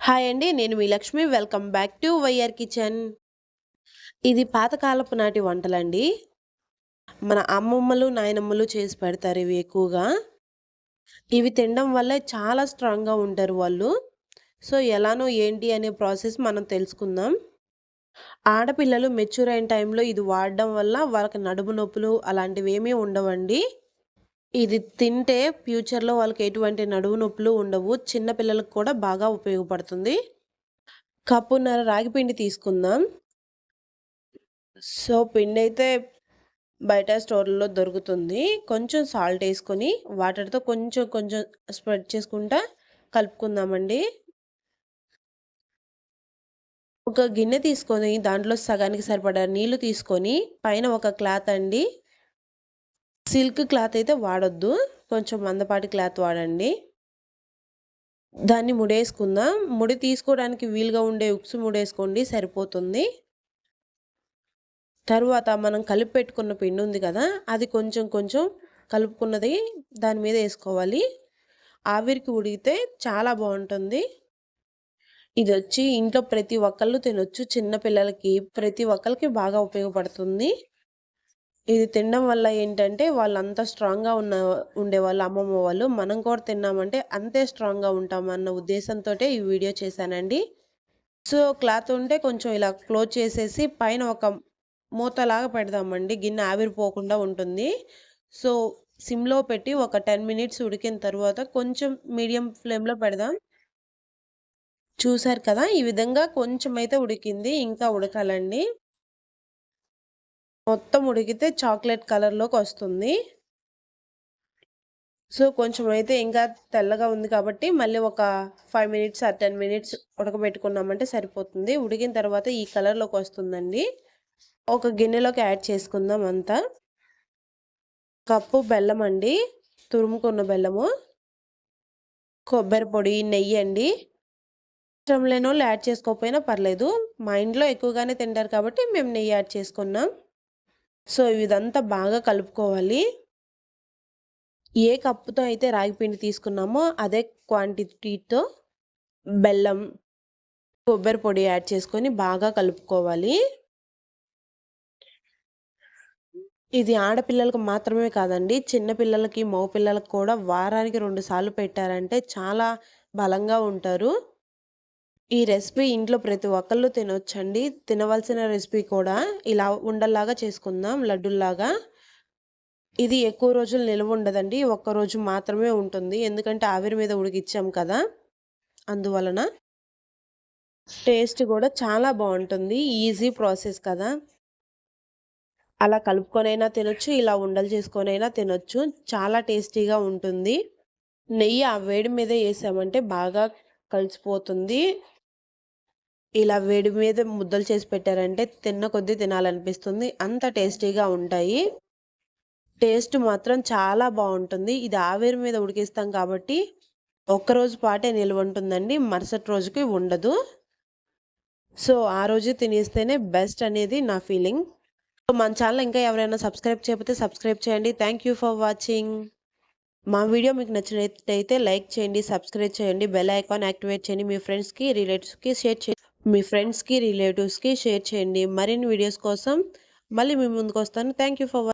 Hi అండి. నేను మీ Lakshmi. Welcome back to Y R kitchen. ఇది పాతకాలపు నాటి వంటలండి. మన అమ్మమ్మలు, నాయనమ్మలు చేసి పెడతారు ఇవి ఎక్కువగా. ఇవి తినడం వల్ల చాలా స్ట్రాంగ్‌గా ఉంటారు వాళ్ళు. సో, ఎలానో ఏంటి అనే ప్రాసెస్ మనం తెలుసుకుందాం. ఆడపిల్లలు మెచ్యూర్ అయిన టైంలో ఇది వాడడం వల్ల వాళ్ళకి నడుము నొప్పులు అలాంటివేమీ ఉండవండి. ఇది తింటే ఫ్యూచర్‌లో వాళ్ళకి ఎటువంటి నడువు నొప్పులు ఉండవు. చిన్నపిల్లలకు కూడా బాగా ఉపయోగపడుతుంది. కప్పున్నర రాగి పిండి తీసుకుందాం. సో, పిండి అయితే బయట స్టోర్‌లో దొరుకుతుంది. కొంచెం సాల్ట్ వేసుకొని వాటర్‌తో కొంచెం కొంచెం స్ప్రెడ్ చేసుకుంటా కలుపుకుందామండి. ఒక గిన్నె తీసుకొని దాంట్లో సగానికి సరిపడా నీళ్ళు తీసుకొని పైన ఒక క్లాత్ అండి. సిల్క్ క్లాత్ అయితే వాడొద్దు. కొంచెం మందపాటి క్లాత్ వాడండి. దాన్ని ముడేసుకుందాం. ముడి తీసుకోవడానికి వీలుగా ఉండే ఉక్సు ముడేసుకోండి సరిపోతుంది. తరువాత మనం కలిపి పెట్టుకున్న పిండి ఉంది కదా! అది కొంచెం కొంచెం కలుపుకున్నది దాని మీద వేసుకోవాలి ఆవిరికి ఉడికితే చాలా బాగుంటుంది ఇది వచ్చి ఇంట్లో ప్రతి ఒక్కళ్ళు తినొచ్చు. చిన్నపిల్లలకి ప్రతి ఒక్కరికి బాగా ఉపయోగపడుతుంది. ఇది తినడం వల్ల ఏంటంటే వాళ్ళంతా స్ట్రాంగ్‌గా ఉన్న ఉండేవాళ్ళు అమ్మమ్మ వాళ్ళు. మనం కూడా తిన్నామంటే అంతే స్ట్రాంగ్‌గా ఉంటామన్న ఉద్దేశంతోటే ఈ వీడియో చేశానండి. సో, క్లాత్ ఉంటే కొంచెం ఇలా క్లోజ్ చేసేసి పైన ఒక మూతలాగా పెడదామండి. గిన్నె ఆవిరిపోకుండా ఉంటుంది. సో, సిమ్‌లో పెట్టి ఒక 10 మినిట్స్ ఉడికిన తర్వాత కొంచెం మీడియం ఫ్లేమ్‌లో పెడదాం. చూసారు కదా! ఈ విధంగా కొంచెం అయితే ఉడికింది. ఇంకా ఉడకాలండి. మొత్తం ఉడికితే చాక్లెట్ కలర్లోకి వస్తుంది సో, కొంచెం అయితే ఇంకా తెల్లగా ఉంది కాబట్టి మళ్ళీ ఒక ఫైవ్ మినిట్స్ ఆర్ 10 మినిట్స్ ఉడకబెట్టుకున్నామంటే సరిపోతుంది. ఉడికిన తర్వాత ఈ కలర్లోకి వస్తుందండి ఒక గిన్నెలోకి యాడ్ చేసుకుందాం అంతా. కప్పు బెల్లం అండి. తురుముకున్న బెల్లము. కొబ్బరి పొడి, నెయ్యండి. ఇష్టం లేనోళ్ళు యాడ్ చేసుకోకపోయినా పర్లేదు. మా ఇంట్లో ఎక్కువగానే తింటారు కాబట్టి మేము నెయ్యి యాడ్ చేసుకున్నాం. సో, ఇదంతా బాగా కలుపుకోవాలి. ఏ కప్పుతో అయితే రాగి పిండి తీసుకున్నామో అదే క్వాంటిటీతో బెల్లం, కొబ్బరి పొడి యాడ్ చేసుకొని బాగా కలుపుకోవాలి. ఇది ఆడపిల్లలకు మాత్రమే కాదండి. చిన్న పిల్లలకి, మగ కూడా వారానికి 2 సార్లు పెట్టారంటే చాలా బలంగా ఉంటారు. ఈ రెసిపీ ఇంట్లో ప్రతి ఒక్కళ్ళు తినొచ్చండి. తినవలసిన రెసిపీ కూడా. ఇలా ఉండల్లాగా చేసుకుందాం లడ్డుల్లాగా ఇది ఎక్కువ రోజులు నిల్వ ఉండదండి. ఒక్కరోజు మాత్రమే ఉంటుంది. ఎందుకంటే ఆవిరి మీద ఉడికిచ్చాం కదా! అందువలన. టేస్ట్ కూడా చాలా బాగుంటుంది ఈజీ ప్రాసెస్ కదా! అలా కలుపుకొనైనా తినొచ్చు. ఇలా ఉండలు చేసుకొనైనా తినొచ్చు. చాలా టేస్టీగా ఉంటుంది. నెయ్యి ఆ వేడి మీద వేసామంటే బాగా కలిసిపోతుంది. ఇలా వేడి మీద ముద్దలు చేసి పెట్టారంటే తిన్న కొద్దీ తినాలనిపిస్తుంది. అంత టేస్టీగా ఉంటాయి. టేస్ట్ మాత్రం చాలా బాగుంటుంది ఇది ఆవిరి మీద ఉడికిస్తాం కాబట్టి ఒక్కరోజు పాటే నిల్వ ఉంటుందండి. మరుసటి రోజుకి ఉండదు. సో, ఆ రోజు తినేస్తేనే బెస్ట్ అనేది నా ఫీలింగ్. సో, మన ఛానల్ ఇంకా ఎవరైనా సబ్స్క్రైబ్ చేయకపోతే సబ్స్క్రైబ్ చేయండి. Thank you for watching. మా వీడియో మీకు నచ్చినట్టయితే లైక్ చేయండి, సబ్స్క్రైబ్ చేయండి, బెల్ ఐకాన్ యాక్టివేట్ చేయండి. మీ ఫ్రెండ్స్‌కి, రిలేటివ్స్‌కి షేర్ చేయండి. మీ ఫ్రెండ్స్‌కి, రిలేటివ్స్‌కి షేర్ చేయండి. మరిన్ని వీడియోస్ కోసం మళ్ళీ మీ ముందుకొస్తాను. థ్యాంక్ యూ ఫర్ వా